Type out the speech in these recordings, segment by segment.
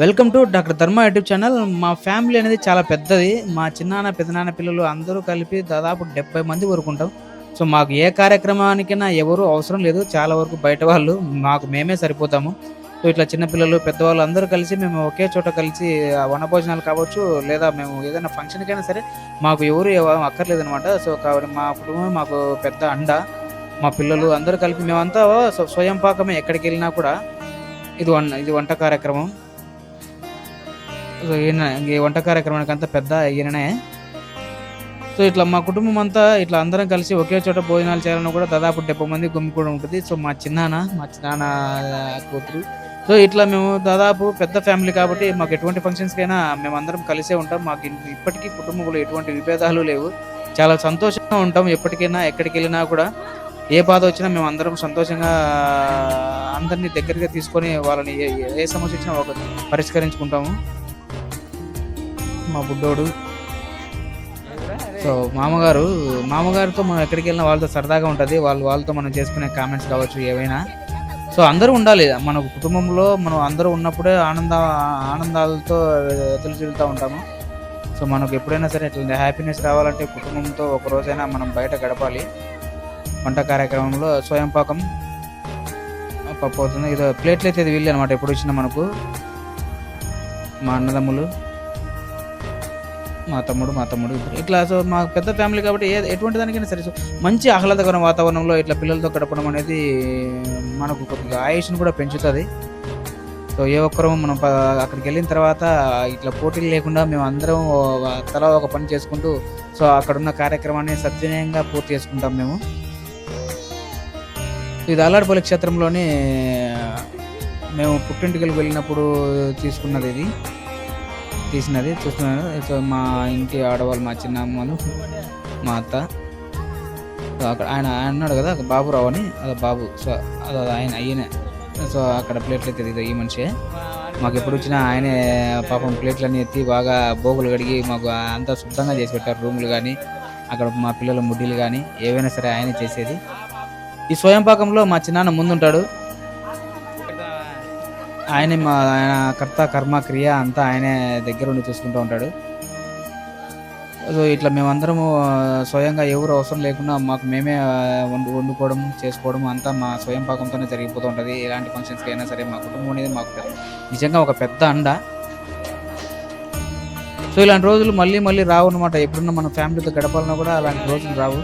Welcome to doctor Dharma YouTube channel. మా family అనేది చాలా పెద్దది. మా చిన్నాన్న పెద్దనాన్న పిల్లలు అందరూ కలిపి దాదాపు డెబ్బై మంది వరకు ఉంటాం సో మాకు ఏ కార్యక్రమానికైనా ఎవరు అవసరం లేదు. చాలా వరకు బయట వాళ్ళు మాకు మేమే సరిపోతాము. సో ఇట్లా చిన్నపిల్లలు పెద్దవాళ్ళు అందరూ కలిసి మేము ఒకే చోట కలిసి వనభోజనాలు కావచ్చు లేదా మేము ఏదైనా ఫంక్షన్కైనా సరే మాకు ఎవరు అక్కర్లేదు అనమాట సో కాబట్టి మా కుటుంబం మాకు పెద్ద అండ. మా పిల్లలు అందరూ కలిపి మేమంతా స్వయం పాకమే ఎక్కడికి వెళ్ళినా కూడా ఇది వన్ ఇది వంట కార్యక్రమం. సో ఈయన ఈ వంట కార్యక్రమానికి అంతా పెద్ద ఈయననే. సో ఇట్లా మా కుటుంబం అంతా ఇట్లా అందరం కలిసి ఒకే చోట భోజనాలు చేయాలని కూడా దాదాపు డెబ్బై మంది గుమ్మి కూడా ఉంటుంది. సో మా చిన్నాన్న మా చిన్నాన్న కూతురు. సో ఇట్లా మేము దాదాపు పెద్ద ఫ్యామిలీ కాబట్టి మాకు ఎటువంటి ఫంక్షన్స్కైనా మేము అందరం కలిసే ఉంటాం. మాకు ఇప్పటికీ కుటుంబంలో ఎటువంటి విభేదాలు లేవు. చాలా సంతోషంగా ఉంటాం. ఎప్పటికైనా ఎక్కడికి వెళ్ళినా కూడా ఏ బాధ వచ్చినా మేము అందరం సంతోషంగా అందరినీ దగ్గరగా తీసుకొని వాళ్ళని ఏ- ఏ సమస్య వచ్చినా ఒక పరిష్కరించుకుంటాము. మా బుడ్డోడు. సో మామగారు మామగారితో మనం ఎక్కడికి వెళ్ళినా వాళ్ళతో సరదాగా ఉంటుంది. వాళ్ళు వాళ్ళతో మనం చేసుకునే కామెంట్స్ కావచ్చు ఏవైనా. సో అందరూ ఉండాలి. మన కుటుంబంలో మనం అందరూ ఉన్నప్పుడే ఆనంద ఆనందాలతో ఎదురు ఉంటాము. సో మనకు ఎప్పుడైనా సరే ఇట్లా హ్యాపీనెస్ రావాలంటే కుటుంబంతో ఒక రోజైనా మనం బయట గడపాలి. వంట కార్యక్రమంలో స్వయం పాకం పప్పు అవుతుంది. ఇది ప్లేట్లు అయితే ఇది వీళ్ళు అనమాట ఎప్పుడు వచ్చినా మనకు. మా అన్నదమ్ములు. మా తమ్ముడు మా తమ్ముడు ఇద్దరు. ఇట్లా సో మా పెద్ద ఫ్యామిలీ కాబట్టి ఏ ఎటువంటి దానికైనా సరే సో మంచి ఆహ్లాదకర వాతావరణంలో ఇట్లా పిల్లలతో గడపడం అనేది మనకు కొద్దిగా ఆయుష్ను కూడా పెంచుతుంది. సో ఏ ఒక్కరూ మనం అక్కడికి వెళ్ళిన తర్వాత ఇట్లా పోటీలు లేకుండా మేము అందరం తల ఒక పని చేసుకుంటూ సో అక్కడ ఉన్న కార్యక్రమాన్ని సద్వినయంగా పూర్తి చేసుకుంటాం మేము. ఇది అల్లాడిపల్లి క్షేత్రంలోని మేము పుట్టింటికి వెళ్ళినప్పుడు తీసుకున్నది ఇది. తీసినది చూస్తున్నాను. సో మా ఇంటి ఆడవాళ్ళు మా చిన్నమ్మలు మా అత్త. సో అక్కడ ఆయన ఆయన అన్నాడు కదా బాబురావు అని అదే బాబు సో అది ఆయన ఆయనే సో అక్కడ ప్లేట్లు ఎత్తేది ఈ మనిషే. మాకు ఎప్పుడు వచ్చినా ఆయనే పాపం ప్లేట్లన్నీ ఎత్తి బాగా బోగులు కడిగి మాకు అంతా శుద్ధంగా చేసి పెట్టారు రూములు కానీ అక్కడ మా పిల్లల ముడ్డీలు కానీ ఏవైనా సరే ఆయనే చేసేది. ఈ స్వయం పాకంలో మా చిన్నాన్న ముందుంటాడు. ఆయనే మా ఆయన కర్త కర్మ క్రియ అంతా ఆయనే దగ్గర ఉండి చూసుకుంటూ ఉంటాడు. సో ఇట్లా మేమందరము స్వయంగా ఎవరు అవసరం లేకుండా మాకు మేమే వండు వండుకోవడం చేసుకోవడం అంతా మా స్వయం పాకంతోనే జరిగిపోతూ ఉంటుంది. ఎలాంటి ఫంక్షన్స్కి అయినా సరే మా కుటుంబం అనేది మాకు నిజంగా ఒక పెద్ద అండ. సో ఇలాంటి రోజులు మళ్ళీ మళ్ళీ రావు అనమాట ఎప్పుడున్నా మన ఫ్యామిలీతో గడపాలన్నా కూడా అలాంటి రోజులు రావు.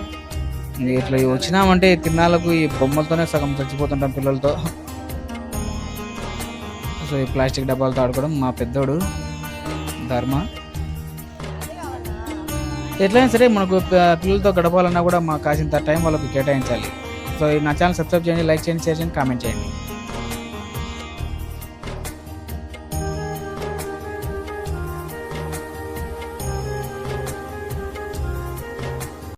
ఇట్లా వచ్చినామంటే తిన్నాళ్ళకు ఈ బొమ్మలతోనే సగం చచ్చిపోతుంటాం పిల్లలతో. సో ఈ ప్లాస్టిక్ డబ్బాలతో ఆడుకోవడం మా పెద్దోడు ధర్మ. ఎట్లయినా సరే మనకు పిల్లలతో గడపాలన్నా కూడా మాకు కాసింత టైం వాళ్ళకి కేటాయించాలి. సో నా ఛానల్ సబ్స్క్రైబ్ చేయండి లైక్ చేయండి షేర్ చేయండి కామెంట్ చేయండి.